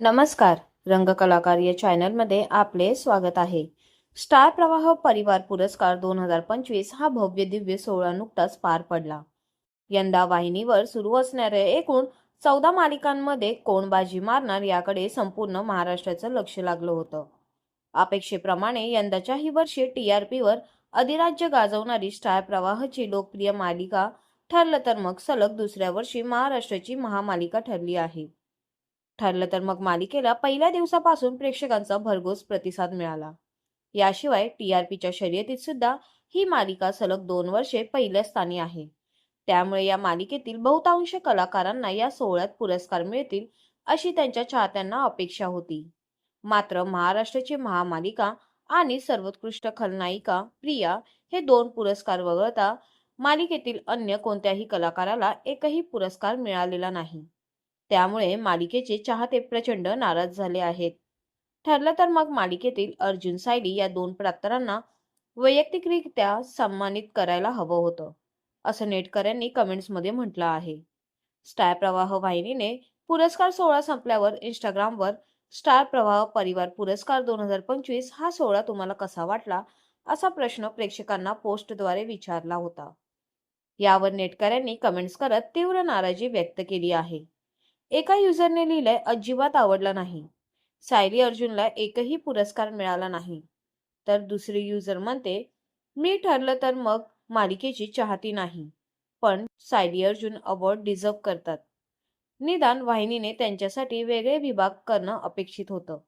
नमस्कार रंगकलाकार या चॅनलमध्ये आपले स्वागत आहे. स्टार प्रवाह परिवार पुरस्कार दोन हजार पंचवीस हा भव्य दिव्य सोहळा नुकताच पार पडला. यंदा वाहिनीवर सुरू असणाऱ्या एकूण चौदा मालिकांमध्ये कोण बाजी मारणार याकडे संपूर्ण महाराष्ट्राचं लक्ष लागलं होतं. अपेक्षेप्रमाणे यंदाच्याही वर्षी टी आर पीवर अधिराज्य गाजवणारी स्टार प्रवाहची लोकप्रिय मालिका ठरलं तर मग सलग दुसऱ्या वर्षी महाराष्ट्राची महामालिका ठरली आहे. ठरलं तर मग मालिकेला पहिल्या दिवसापासून प्रेक्षकांचा भरघोस प्रतिसाद मिळाला. याशिवाय टी आर शर्यतीत सुद्धा ही मालिका सलग दोन वर्षे पहिल्या स्थानी आहे. त्यामुळे या मालिकेतील बहुतांश कलाकारांना या सोहळ्यात पुरस्कार मिळतील अशी त्यांच्या चाहत्यांना अपेक्षा होती. मात्र महाराष्ट्राची महामालिका आणि सर्वोत्कृष्ट खलनायिका प्रिया हे दोन पुरस्कार वगळता मालिकेतील अन्य कोणत्याही कलाकाराला एकही पुरस्कार मिळालेला नाही. त्यामुळे मालिकेचे चाहते प्रचंड नाराज झाले आहेत. ठरलं तर मग मालिकेतील अर्जुन सायली या दोन पात्रांना वैयक्तिकरित्या सन्मानित करायला हवं होतं असं नेटकऱ्यांनी कमेंट्समध्ये म्हटलं आहे. स्टार प्रवाह वाहिनीने पुरस्कार सोहळा संपल्यावर इंस्टाग्रामवर स्टार प्रवाह परिवार पुरस्कार दोन हजार पंचवीस हा सोहळा तुम्हाला कसा वाटला असा प्रश्न प्रेक्षकांना पोस्टद्वारे विचारला होता. यावर नेटकऱ्यांनी कमेंट्स करत तीव्र नाराजी व्यक्त केली आहे. एका युजरने लिहिलंय अजिबात आवडला नाही. सायली अर्जुनला एकही पुरस्कार मिळाला नाही. तर दुसरी युजर म्हणते मी ठरलं तर मग मालिकेची चाहती नाही. पण सायली अर्जुन अवॉर्ड डिझर्व करतात. निदान वाहिनीने त्यांच्यासाठी वेगळे विभाग करणं अपेक्षित होतं.